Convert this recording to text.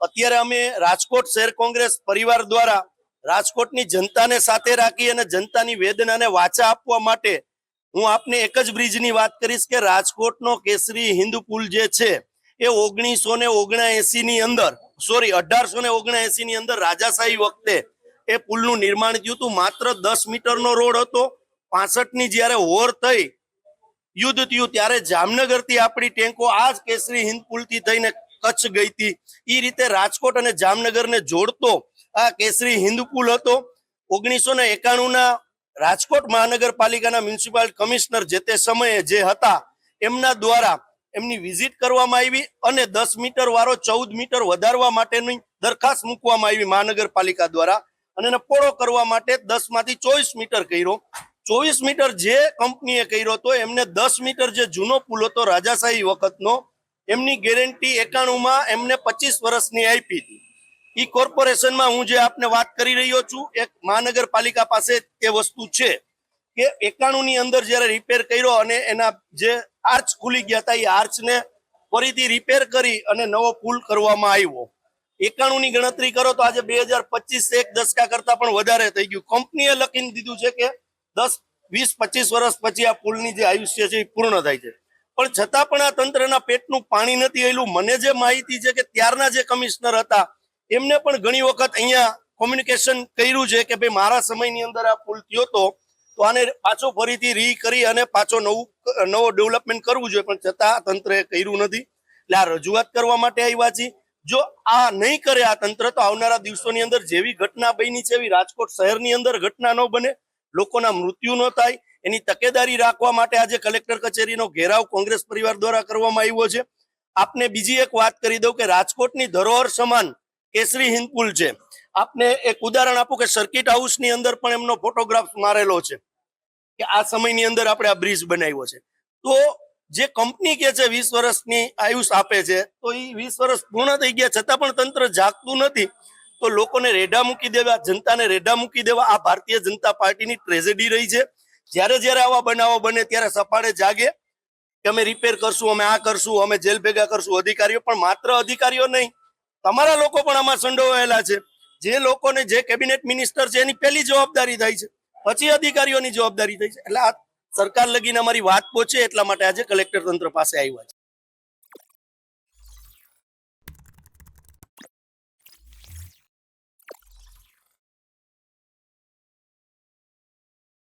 અત્યારે અમે રાજકોટ શહેર કોંગ્રેસ પરિવાર દ્વારા રાજકોટની જનતાને સાથે રાખી અને જનતાની વેદનાને વાચા આપવા માટે હું આપને એક જ બ્રિજની વાત કરીશ કે રાજકોટનો કેસરી હિન્દુ પુલ જે છે, એ ઓગણીસો ને ઓગણએસી ની અંદર સોરી અઢારસો ને ઓગણએસી ની અંદર રાજાશાહી વખતે એ પુલનું નિર્માણ થયું હતું. માત્ર દસ મીટરનો રોડ હતો. પાસઠની જ્યારે હોર થઈ યુદ્ધ થયું, ત્યારે જામનગરથી આપણી ટેન્કો આ જ કેસરી હિન્દ પુલથી થઈને કચ્છ ગઈ હતી. એ રીતે રાજકોટ અને જામનગરને જોડતો આ કેસરી હિન્દ પુલ હતો. ઓગણીસો ને એકાણું ના રાજકોટ મહાનગરપાલિકાના મ્યુનિસિપલ કમિશનર જે તે સમયે જે હતા, એમના દ્વારા એમની વિઝિટ કરવામાં આવી અને દસ મીટર વાળો ચૌદ મીટર વધારવા માટેની દરખાસ્ત મૂકવામાં આવી મહાનગરપાલિકા દ્વારા. અને એને પોળો કરવા માટે દસમાંથી ચોવીસ મીટર કર્યો. ચોવીસ મીટર જે કંપનીએ કર્યો હતો એમને દસ મીટર જે જૂનો પુલ હતો, રાજાશાહી વખતનો એમની ગેરંટી એકાણું માં એમને પચીસ વર્ષની આપી હતી. ઈ કોર્પોરેશનમાં હું જે આપને વાત કરી રહ્યો છું, એક મહાનગરપાલિકા પાસે એ વસ્તુ છે કે એકાણું ની અંદર જયારે રિપેર કર્યો અને એના જે આર્ચ ખુલી ગયા હતા એ આર્ચને ફરીથી રિપેર કરી અને નવો પુલ કરવામાં આવ્યો. એકાણું ની ગણતરી કરો તો આજે બે હજાર પચીસ એક દશકા કરતા પણ વધારે થઈ ગયું. કંપનીએ લખીને દીધું છે કે દસ, વીસ, પચીસ વર્ષ પછી આ પુલની જે આયુષ્ય છે એ પૂર્ણ થાય છે. પણ છતાં પણ આ તંત્રના પેટનું પાણી નથી આવેલું મને જે માહિતી છે કે ત્યારના જે કમિશનર હતા, એમને પણ ઘણી વખત અહીંયા કોમ્યુનિકેશન કર્યું છે કે ભાઈ મારા સમયની અંદર આ પુલ થયો હતો તો આને પાછો ફરીથી રી કરી અને પાછો નવું, નવો ડેવલપમેન્ટ કરવું જોઈએ. પણ છતાં આ તંત્રએ કર્યું નથી. એટલે આ રજૂઆત કરવા માટે આવ્યા છીએ. જો આ નહીં કરે આ તંત્ર, તો આવનારા દિવસોની અંદર જેવી ઘટના બની છે, એવી રાજકોટ શહેરની અંદર ઘટના ન બને, લોકોના મૃત્યુ ન થાય એની તકેદારી રાખવા માટે આજે કલેક્ટર કચેરીનો ઘેરાવ કોંગ્રેસ પરિવાર દ્વારા કરવામાં આવ્યો છે. આપને બીજી એક વાત કરી દઉં કે રાજકોટની ધરોહર સમાન કેસરી હિન્દપુલ છે. આપને એક ઉદાહરણ આપું કે સર્કિટ હાઉસની અંદર પણ એમનો ફોટોગ્રાફ મારેલો છે કે આ સમયની અંદર આપણે આ બ્રિજ બનાવ્યો છે. તો જે કંપની કે છે વીસ વર્ષની આયુષ આપે છે, તો એ વીસ વર્ષ પૂર્ણ થઈ ગયા, છતાં પણ તંત્ર જાગતું નથી. તો લોકોને રેઢા મૂકી દેવા, જનતાને રેઢા મૂકી દેવા, આ ભારતીય જનતા પાર્ટીની ટ્રેજેડી રહી છે. જ્યારે જ્યારે આવા બનાવો બને ત્યારે સફાળે જાગે કે અમે રિપેર કરશું, અમે આ કરશું, અમે જેલ ભેગા કરશું. અધિકારીઓ પણ માત્ર અધિકારીઓ નહીં, તમારા લોકો પણ આમાં સંડોવાયેલા છે. જે લોકોને જે કેબિનેટ મિનિસ્ટર છે, એની પહેલી જવાબદારી થાય છે. પછી અધિકારીઓની જવાબદારી થાય છે. એટલે આ સરકાર લગીને અમારી વાત પહોંચે એટલા માટે આજે કલેક્ટર તંત્ર પાસે આવ્યા છે.